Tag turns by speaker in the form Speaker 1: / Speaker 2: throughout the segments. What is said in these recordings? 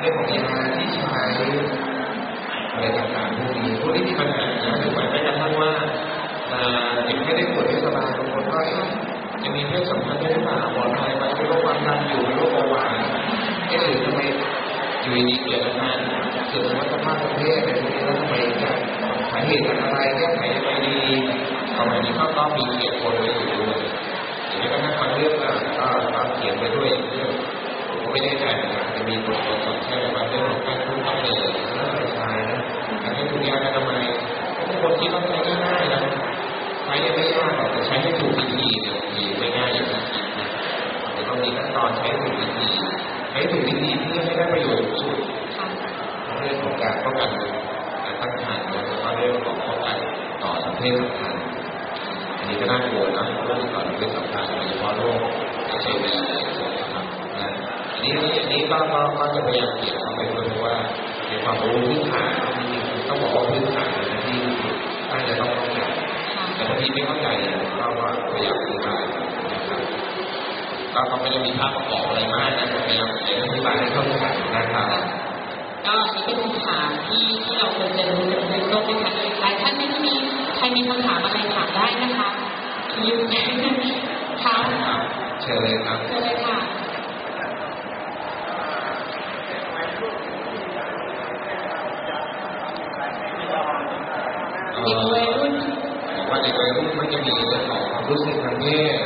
Speaker 1: เรื่องของยาที่ใช้อะไรต่างๆพวกนี้พวกนี้มีปัญหานะหรือแม้กระทั่งว่าเด็กไม่ได้ปวยไม่สบายบางคนก็จะมีเพศสัมพันธ์ได้หรือเปล่าปลอดภัยไหมไม่โรคความดันอยู่ไม่โรคเบาหวานเอ๊ะหรือทำไมอยู่ดีเกิดอาการเกิดวัฏภาพประเภทอะไรพวกนี้แล้วทำไมจะสาเหตุจากอะไรแก้ไขยังไงดีประมาณนี้ก็ต้องมีเหตุผลไว้อยู่ด้วยหรือแม้กระทั่งบางเรื่องก็ก็เขียนไปด้วยเรื่อง ผมไม่แน่ใจนะจะมีบทบทแค่บางเรื่องของการคุ้มกันเลยแล้วไม่ใช่นะการให้ถุงยาอนามัยทุกคนคิดว่าใช้ง่ายๆนะ ก็ก็ก็จะพยายามเกี่ยวเข้าไปด้วยเพราะว่าในความรู้พื้นฐานที่ต้องบอกว่าพื้นฐานที่ท่านจะต้องเข้าใจแต่บางทีไม่เข้าใจก็ก็พยายามอธิบายก็ก็ไม่ได้มีภาพประกอบอะไรมากนะพยายามอธิบายให้เข้าใจนะครับ
Speaker 2: ก็นี่เป็นคำถามที่ที่เราควรจะรู้ในโลกเป็นครั้งหลายท่านไม่ได้มีใครมีคำถามอะไรถามได้นะคะยืนค่ะ
Speaker 1: ครับเชิญเลยครับ
Speaker 2: เชิญเลยค่ะ
Speaker 1: เอ่
Speaker 2: เด็ก
Speaker 1: อ
Speaker 2: วัยรุ่น
Speaker 1: บอกว่า เด็กวัยรุ่นมันจะมีเรื่องของความรู้สึกทางเพศ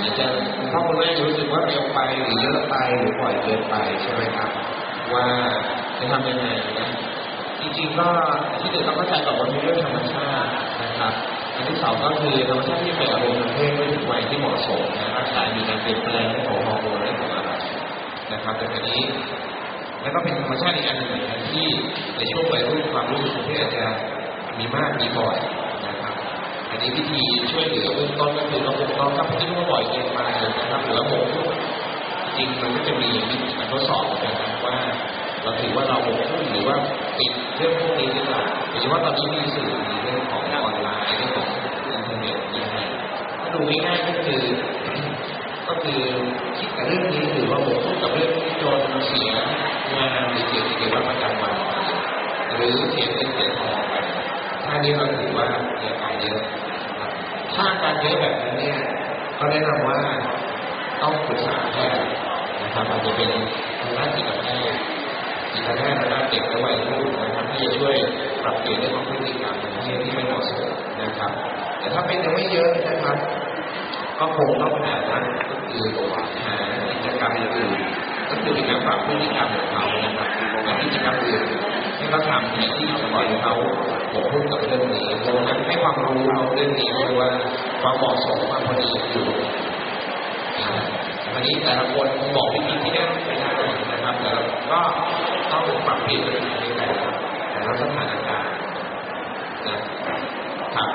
Speaker 1: อาจจะคุณพ่อคุณแม่รู้สึกว่าเร็วไปหรือเยอะไปหรือปล่อยเกินไปใช่ไหมครับ ว่าจะทำยังไงนะจริงๆก็ที่หนึ่งต้องเข้าใจก่อนว่าเป็นเรื่องธรรมชาตินะครับอันที่สองก็คือธรรมชาติที่เป็นอารมณ์ทางเพศไม่ถึงวัยที่เหมาะสมนะร่างกายมีการเปลี่ยนแปลงเรื่องของฮอร์โมนเรื่องของอะไรนะครับแต่ทีนี้แล้วก็เป็นธรรมชาติอีกอันหนึ่งที่ในช่วงวัยรุ่นความรู้สึกทางเพศอาจจะมีมากมีบ่อย อันนี้วิธีช่วยเหลือเบื้องต้นก็คือเราปกป้องถ้าพฤติกรรมบ่อยเกินไปนะครับหรือว่าหมกมุ่นจริงมันก็จะมีวิธีการทดสอบกันว่าเราถือว่าเราหมกมุ่นหรือว่าติดเรื่องพวกนี้หรือเปล่าโดยเฉพาะตอนนี้มีสื่อมีเรื่องของออนไลน์เรื่องของอินเทอร์เน็ตยังไงถ้าดูง่ายๆก็คือก็คือคิดกับเรื่องนี้หรือว่าหมกมุ่นกับเรื่องที่จนเสียงานหรือเสียกิจวัตรประจำวันหรือเสียเงินเสียทองไปถ้านี้เราถือว่ามีอาการเยอะ ถ้าการเยอะแบบนั้นเนี่ยก็แนะนำว่าต้องปรึกษาแพทย์นะครับอาจจะเป็นทางด้านจิตแพทย์จิตแพทย์ทางด้านเด็กและวัยรุ่นนะครับที่จะช่วยปรับเปลี่ยนเรื่องของพฤติกรรมทางเพศที่ไม่เหมาะสมนะครับ แต่ถ้าเป็นยังไม่เยอะนะครับก็คงต้องหาทางก็คือหากิจกรรมอื่นก็คือเป็นการปรับพฤติกรรมของเขานะครับกิจกรรมอื่น ให้เขาทำแทนที่ปล่อยเขาบกพร่องกับเรื่องนี้รวมทั้งให้ความรู้เขาเรื่องนี้ด้วยว่าความเหมาะสมความพอดีอยู่อันนี้แต่ละคนบอกวิธีที่ได้ไม่ได้นะครับแต่เราก็ต้องปรับเปลี่ยนในแต่ละแต่ละสถานการณ์นะครับ ฮะ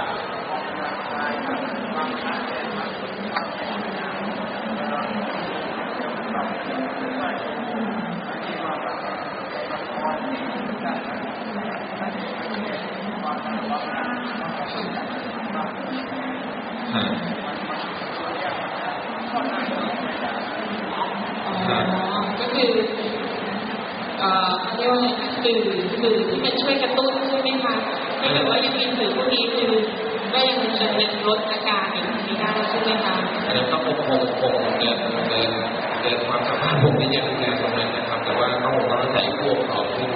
Speaker 2: อ๋อก็คือเอ่อเขาเรียกว่าอะไรนะ สื่อสื่อที่มันช่วยกระตุ้นใช่ไหมคะถ้าเกิดว่ายังมีสื่อพวกนี้คือก็ยังจะยังลดอาการอย่างนี้ได้ใช่ไหมคะ
Speaker 1: อันนั้นก็คงคงคงเดินเดินเดินความสามารถผมที่จะดูแลตรงนั้นนะครับ แต่ว่าต้องผมต้องใส่พวกเขาขึ้น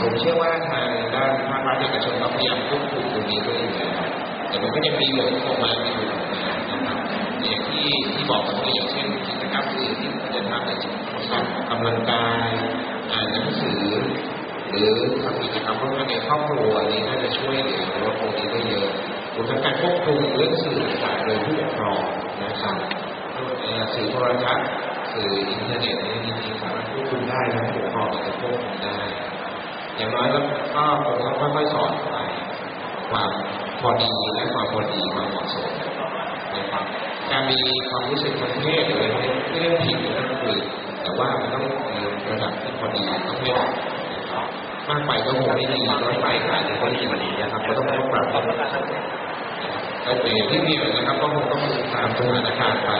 Speaker 1: ผมเชื่อว่าทางด้านภาครัฐเอกชนพยายามควบคุมตรงนี้ด้วยอยู่แล้วแต่มันก็ยังมีหลงออกมาอยู่นะครับอย่างที่ที่บอกกันอย่างเช่นกิจกรรมอื่นที่จะทำในเช่นออกกำลังกายอ่านหนังสือ หรือทำกิจกรรมร่วมกันในครอบครัวอันนี้น่าจะช่วยเหลือลดตรงนี้ได้เยอะรวมทั้งการควบคุมเรื่องสื่อต่างโดยผู้ปกครองนะครับเอ่อสื่อโทรทัศน์สื่ออินเทอร์เน็ตนี่จริงๆสามารถควบคุมได้นะผู้ปกครองจะควบคุมได้ อย่างน้อยแล้วก็คงต้องค่อยๆสอนไปความพอดีและความพอดีความเหมาะสมนะครับการมีความรู้สึกทางเพศหรืออะไรไม่ไม่เรื่องผิดหรือเรื่องผิดแต่ว่ามันต้องมีระดับที่พอดีต้องไม่อะ มากไปก็คงไม่ดีน้อยไปก็อาจจะไม่ดีกว่านี้นะครับก็ต้องต้องปรับต้องก็เป็นที่มีนะครับก็คงต้องตามสถานการณ์ไป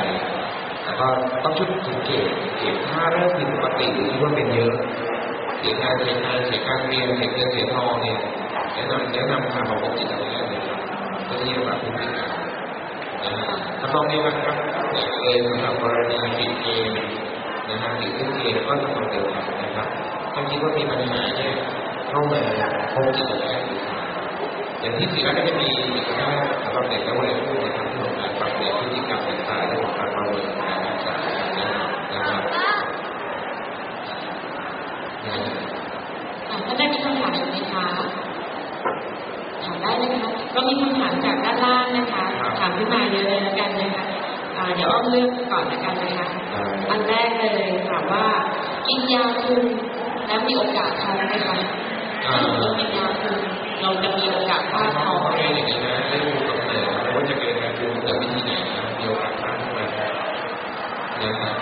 Speaker 1: แต่ก็ต้องชุดสังเกตสังเกตถ้าเริ่มผิดปกติหรือที่ว่าเป็นเยอะเสียงานเสียงานเสียการเรียนเสียเงินเสียทองเนี่ยแนะนำแนะนำทางของพวกจิตวิทยาเลยครับก็จะเรียกว่าพฤติกรรมนะฮะถ้าลองเดียวกันครับเนี่ยเลยสำหรับกรณีติดเกมนะฮะติดเครื่องเกมก็ต้องเดินกันนะครับ ถ้าคิดว่ามีปัญหาเนี่ยเข้ามาพบจิตแพทย์ดีกว่าอย่างที่สี่ก็จะมีจิตแพทย์สำหรับเด็กและวัยรุ่นนะครับที่ของการปรับเปลี่ยนพฤติกรรมต่างๆเรื่องของการประเมินการรักษานะครับ
Speaker 2: ค่ะท่านได้มีคำถามอีกไหมคะถามได้เลยนะคะก็มีคำถามจากด้านล่างนะคะ ถามขึ้นมาเยอะเลยแล้วกันนะคะอ่าเดี๋ยวอ้อมเลือกก่อนแล้วกันนะคะ อันแรกเลยถามว่ากินยาคุม แล้วมีโอกาสท้องไหมคะถ้าเรากินยาคุมเราจะมีโอกาสพลาดท้อง
Speaker 1: ไม่อย่างนี้นะได้ดูกำเนิดว่าจะเกิดการดูกำเนิดวิธีไหนนะมีโอกาสพลาดขึ้นมนะครับ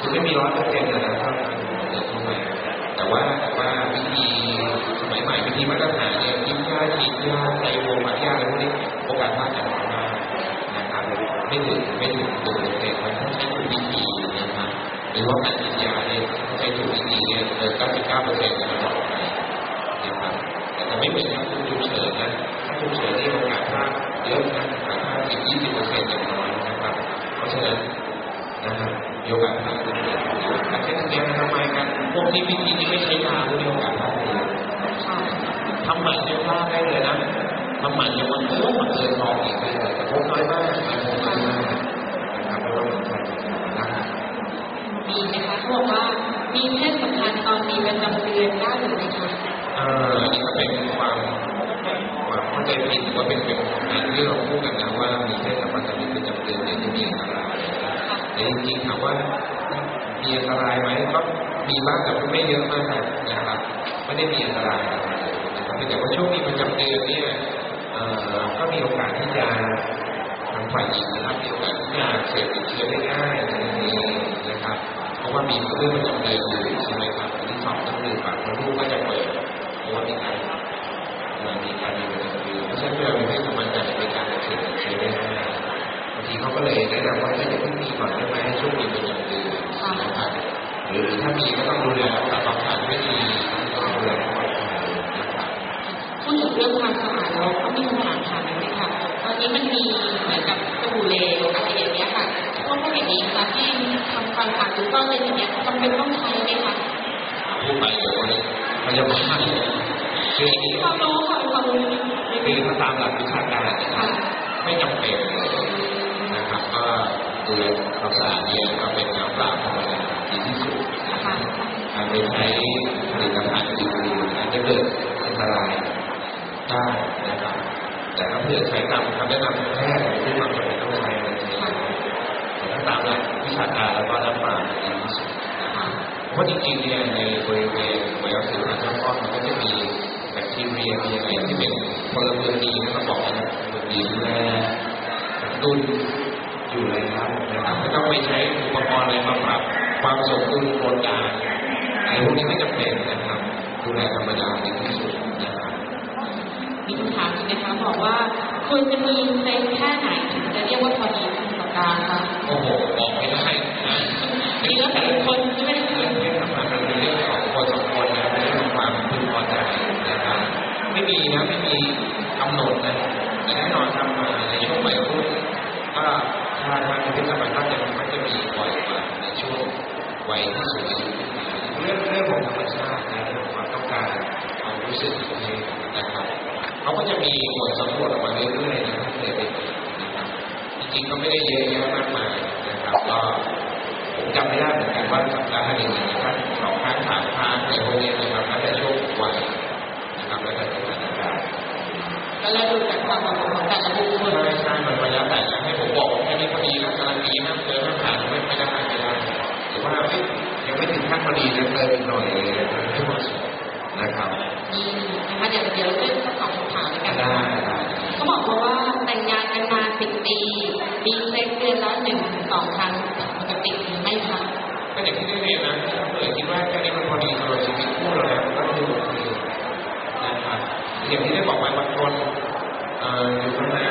Speaker 1: คือไม่มีร้อยเปอร์เซ็นต์นะถ้าการดูกำเนิดขึ้นมาแต่ว่าแต่ว่าวิธีสมัยใหม่วิธีมาตรฐานเนี่ยกินยาฉีดยาใส่วงมัดยาอะไรพวกนี้โอกาสพลาดจะน้อยมากนะครับไม่ถึงไม่ถึงตัวเปอร์เซ็นต์มันต้องใช้ถูกวิธีนะครับหรือว่าการกินยาเนี่ยใช้ถูกวิธีเนี่ยเกิน99เปอร์ ได้เลยนะทำหมันยังมันเออมันเกินท้องอีกได้เลยแต่พบน้อยมากนะพบน้อยมากนะครับไม่ว่าเป็นใครนะครับ
Speaker 2: มีไหมคะเขาบอกว่ามีเพศสัมพันธ์ตอนมีประจำเดือนได้หรือไม่คะ
Speaker 1: เอ่อนี่ก็เป็นความความเข้าใจผิดหรือว่าเป็นเป็นงานที่เราพูดกันนะว่ามีเพศสัมพันธ์กับมีประจำเดือนเนี่ยจะมีอันตรายนะครับแต่จริงๆถามว่ามีอันตรายไหมก็มีบ้างแต่ก็ไม่เยอะมากนะครับไม่ได้มีอันตราย อะไรนะครับเพียงแต่ว่าช่วงมีประจำเดือนเนี่ยก็มีโอกาสที่จะทางฝ่ายหญิงนะครับมีโอกาสที่จะเสพติดเชื้อได้ง่ายในนี้นะครับ เพราะว่ามีเรื่องประจำเดือนอยู่ใช่ไหมครับที่สองก็คือปากมดลูกก็จะเปิดเพราะว่ามีการเอ่อมีการมีประจำเดือนเพราะฉะนั้นเวลามีเพศสัมพันธ์กันเป็นการเสบติดเชื้อได้ง่ายบางทีเขาก็เลยแนะนำว่าจะเพิ่งมีก่อนได้ไหมให้ช่วงมีประจำเดือนนะครับหรือถ้ามีก็ต้องดูแลรักษา นิ
Speaker 2: ดคือถ้าตามห
Speaker 1: ลักวิชาการนะครับไม่จำเป็นเลยนะครับก็ดูแลความสะอาดเนี่ยก็เป็นน้ำเปล่าธรรมดาดีที่สุด
Speaker 2: นะคะ
Speaker 1: การไปใช้ผลิตภัณฑ์อื่นๆอาจจะเกิดอันตรายได้นะครับแต่ถ้าเผื่อใช้ตามคำแนะนำของแพทย์ที่มันจำเป็นต้องใช้อะไรอย่างเงี้ยแต่ถ้าตามหลักวิชาการแล้วก็น้ำเปล่าดีที่สุดนะครับเพราะจริงๆเนี่ยในบริเวณไวรัสสิวหางก้อนมันก็จะมีแบคทีเรียมีอะไรที่เป็น พลเมืองดีนะครับบอกนะพลเมืองดีดูแลกระตุ้นอยู่แล้วนะครับไม่ต้องไปใช้อุปกรณ์อะไรมาปรับความสมดุลโครงการอะไรพวกนี้ไม่จำเป็นนะครับดูแลธรรมดาดีที่สุดนะครับ
Speaker 2: มีคำถามอีกนะคะบอกว่าควรจะมีเซ็กแค่ไหนถึงจะเรียกว่าพอดีคุณสัปดาห์คะ
Speaker 1: โอ้โหบอกไม่ได้นะ
Speaker 2: มีแล้วแต่ละคนใช่ไหม
Speaker 1: เรื่องที่ทำงานมันเป็นเรื่องของ เขาก็จะมีผลสำรวจออกมาเรื่อยๆนะถ้าเกิดเป็นนะครับจริงๆก็ไม่ได้เยอะแยะมากมายนะครับก็ผมจำไม่ได้เหมือนกันว่าสัปดาห์หนึ่งนะครับสองครั้งสามครั้งในพวกนี้นะครับแล้วแต่ช่วงวันนะครับแล้วแต่สถานการณ์
Speaker 2: ก็แล้วดูจากความเหมาะสมของแต่ละบุคคล
Speaker 1: ใช่ใช่มันแล้วแต่จะ อย่างที่ได้เรียนนะเลยคิดว่าแค่นี้มันพอดีสำหรับ
Speaker 2: ชีวิตคู่เราแล้วก็
Speaker 1: ดูดี
Speaker 2: นะครับอย่างที่ได้บอกไป
Speaker 1: บางคนอยู่กันแล้